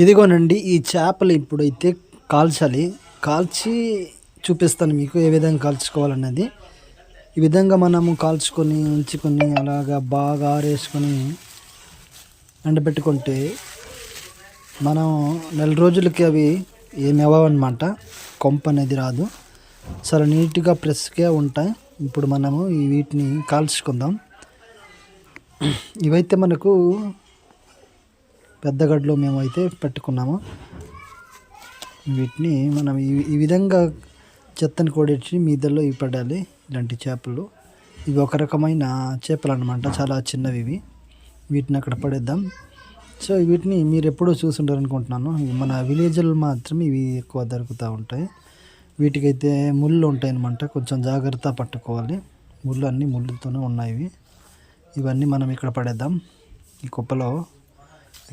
ఇదిగోనండి ఈ చేపలు ఇప్పుడైతే కాల్చాలి. కాల్చి చూపిస్తాను మీకు ఏ విధంగా కాల్చుకోవాలన్నది. ఈ విధంగా మనము కాల్చుకొని ఉంచుకొని అలాగా బాగా ఆరేసుకొని ఎండబెట్టుకుంటే మనం నెల రోజులకి అవి ఏమి అవ్వనమాట కొంప అనేది రాదు. చాలా నీట్గా ప్రెస్గా ఉంటాయి. ఇప్పుడు మనము ఈ వీటిని కాల్చుకుందాం. ఇవైతే మనకు పెద్ద గడ్డలో మేము అయితే పెట్టుకున్నాము. వీటిని మనం ఈ ఈ విధంగా చెత్తని కూడేసి మీదల్లో ఇవి పడాలి ఇలాంటి చేపలు. ఇవి ఒక రకమైన చేపలు అనమాట చాలా చిన్నవి ఇవి. వీటిని అక్కడ పడేద్దాం. సో వీటిని మీరు ఎప్పుడూ చూసుంటారు అనుకుంటున్నాను మన విలేజ్లో మాత్రం ఇవి ఎక్కువ దొరుకుతూ ఉంటాయి. వీటికైతే ముళ్ళు ఉంటాయి అనమాట కొంచెం జాగ్రత్త పట్టుకోవాలి. ముళ్ళు అన్నీ ముళ్ళుతోనే ఉన్నాయి ఇవన్నీ మనం ఇక్కడ పడేద్దాం. ఈ కుప్పలో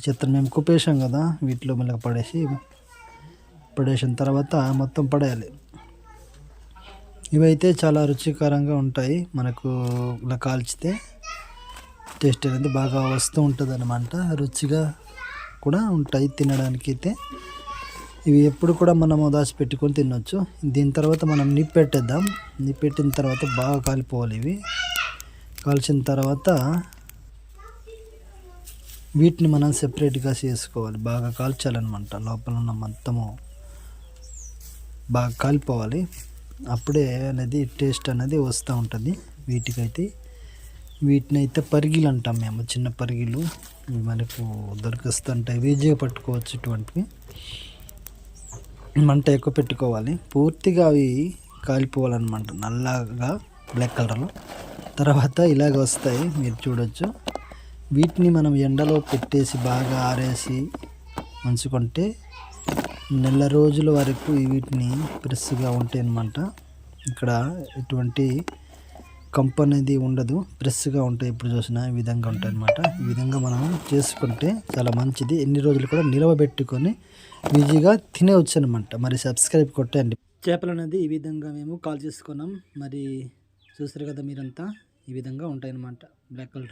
చెత్తను మేము కుప్పేసాం కదా వీటిలో మళ్ళీ పడేసి పడేసిన తర్వాత మొత్తం పడేయాలి. ఇవైతే చాలా రుచికరంగా ఉంటాయి మనకు ఇలా కాల్చితే టేస్ట్ అనేది బాగా వస్తూ ఉంటుంది అనమాట రుచిగా కూడా ఉంటాయి తినడానికి అయితే. ఇవి ఎప్పుడు కూడా మనము దాచిపెట్టుకొని తినొచ్చు. దీని తర్వాత మనం నిప్పెట్టేద్దాం. నిప్పెట్టిన తర్వాత బాగా కాలిపోవాలి ఇవి. కాల్చిన తర్వాత వీటిని మనం సెపరేట్గా చేసుకోవాలి. బాగా కాల్చాలన్నమాట. లోపల ఉన్న మొత్తము బాగా కాలిపోవాలి. అప్పుడే అనేది టేస్ట్ అనేది వస్తూ ఉంటుంది. వీటికైతే వీటిని అయితే పరిగిలు అంటాం మేము. చిన్న పరిగిలు మనకు దొరికిస్తుంటాయి. వీజీగా పట్టుకోవచ్చు ఇటువంటివి. మంట ఎక్కువ పెట్టుకోవాలి. పూర్తిగా అవి కాలిపోవాలన్నమాట. నల్లగా బ్లాక్ కలర్లో తర్వాత ఇలాగ వస్తాయి. మీరు చూడొచ్చు. వీటిని మనం ఎండలో పెట్టేసి బాగా ఆరేసి ఉంచుకుంటే నెల రోజుల వరకు వీటిని ఫ్రెష్గా ఉంటాయి అన్నమాట ఇక్కడ ఎటువంటి కంప అనేది ఉండదు. ఫ్రెష్గా ఉంటాయి ఇప్పుడు చూసినా ఈ విధంగా ఉంటాయి అన్నమాట ఈ విధంగా మనం చేసుకుంటే చాలా మంచిది. ఎన్ని రోజులు కూడా నిలవబెట్టుకొని ఈజీగా తినేవచ్చు అనమాట మరి సబ్స్క్రైబ్ కొట్టండి. చేపలు అనేది ఈ విధంగా మేము కాల్ చేసుకున్నాం. మరి చూసారు కదా మీరంతా? ఈ విధంగా ఉంటాయి అన్నమాట బ్లాక్ కలర్